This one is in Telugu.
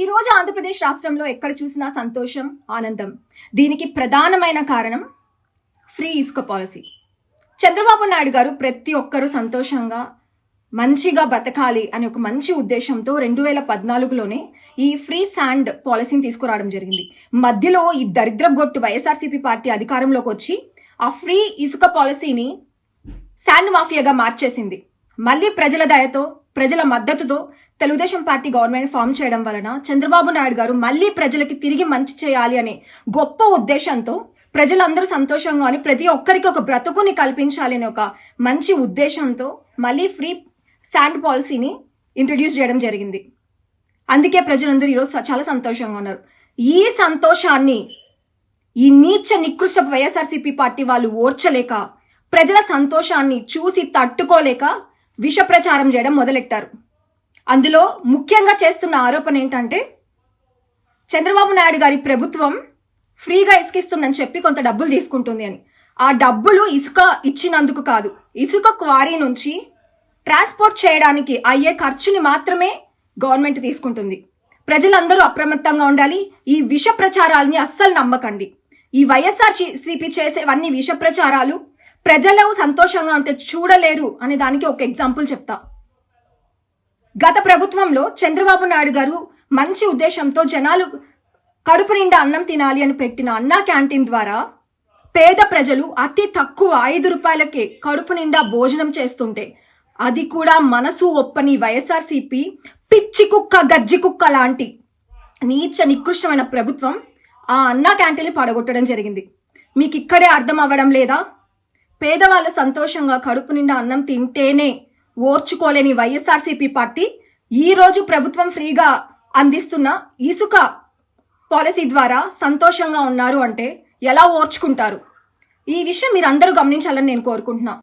ఈ రోజు ఆంధ్రప్రదేశ్ రాష్ట్రంలో ఎక్కడ చూసినా సంతోషం ఆనందం. దీనికి ప్రధానమైన కారణం ఫ్రీ ఇసుక పాలసీ. చంద్రబాబు నాయుడు గారు ప్రతి ఒక్కరూ సంతోషంగా మంచిగా బతకాలి అనే ఒక మంచి ఉద్దేశంతో రెండు వేల పద్నాలుగులోనే ఈ ఫ్రీ శాండ్ పాలసీని తీసుకురావడం జరిగింది. మధ్యలో ఈ దరిద్ర గొట్టు వైఎస్ఆర్సీపీ పార్టీ అధికారంలోకి వచ్చి ఆ ఫ్రీ ఇసుక పాలసీని శాండ్ మాఫియాగా మార్చేసింది. మళ్ళీ ప్రజల దయతో ప్రజల మద్దతుతో తెలుగుదేశం పార్టీ గవర్నమెంట్ ఫామ్ చేయడం వలన చంద్రబాబు నాయుడు గారు మళ్ళీ ప్రజలకి తిరిగి మంచి చేయాలి అనే గొప్ప ఉద్దేశంతో ప్రజలందరూ సంతోషంగా అని ప్రతి ఒక్కరికి ఒక బ్రతుకుని కల్పించాలని ఒక మంచి ఉద్దేశంతో మళ్ళీ ఫ్రీ శాండ్ పాలసీని ఇంట్రడ్యూస్ చేయడం జరిగింది. అందుకే ప్రజలందరూ ఈరోజు చాలా సంతోషంగా ఉన్నారు. ఈ సంతోషాన్ని ఈ నీచ నికృష్ట వైఎస్ఆర్సీపీ పార్టీ వాళ్ళు ఓర్చలేక ప్రజల సంతోషాన్ని చూసి తట్టుకోలేక విష ప్రచారం చేయడం మొదలెట్టారు. అందులో ముఖ్యంగా చేస్తున్న ఆరోపణ ఏంటంటే చంద్రబాబు నాయుడు గారి ప్రభుత్వం ఫ్రీగా ఇసుకిస్తుందని చెప్పి కొంత డబ్బులు తీసుకుంటుంది అని. ఆ డబ్బులు ఇసుక ఇచ్చినందుకు కాదు ఇసుక క్వారీ నుంచి ట్రాన్స్పోర్ట్ చేయడానికి అయ్యే ఖర్చుని మాత్రమే గవర్నమెంట్ తీసుకుంటుంది. ప్రజలందరూ అప్రమత్తంగా ఉండాలి ఈ విష ప్రచారాలని అస్సలు నమ్మకండి. ఈ వైఎస్ఆర్ సిపి చేసేవన్నీ విష ప్రచారాలు ప్రజలు సంతోషంగా ఉంటే చూడలేరు అనే దానికి ఒక ఎగ్జాంపుల్ చెప్తా. గత ప్రభుత్వంలో చంద్రబాబు నాయుడు గారు మంచి ఉద్దేశంతో జనాలు కడుపు నిండా అన్నం తినాలి అని పెట్టిన అన్నా క్యాంటీన్ ద్వారా పేద ప్రజలు అతి తక్కువ ఐదు రూపాయలకే కడుపు నిండా భోజనం చేస్తుంటే అది కూడా మనసు ఒప్పని వైఎస్ఆర్సీపీ పిచ్చి కుక్క గజ్జి కుక్క లాంటి నీచ నికృష్టమైన ప్రభుత్వం ఆ అన్నా క్యాంటీన్ని పడగొట్టడం జరిగింది. మీకు ఇక్కడే అర్థం అవ్వడం లేదా? పేదవాళ్ళు సంతోషంగా కడుపు నిండా అన్నం తింటేనే ఓర్చుకోలేని వైఎస్ఆర్సీపీ పార్టీ ఈ రోజు ప్రభుత్వం ఫ్రీగా అందిస్తున్న ఇసుక పాలసీ ద్వారా సంతోషంగా ఉన్నారు అంటే ఎలా ఓర్చుకుంటారు? ఈ విషయం మీరందరూ గమనించాలని నేను కోరుకుంటున్నా.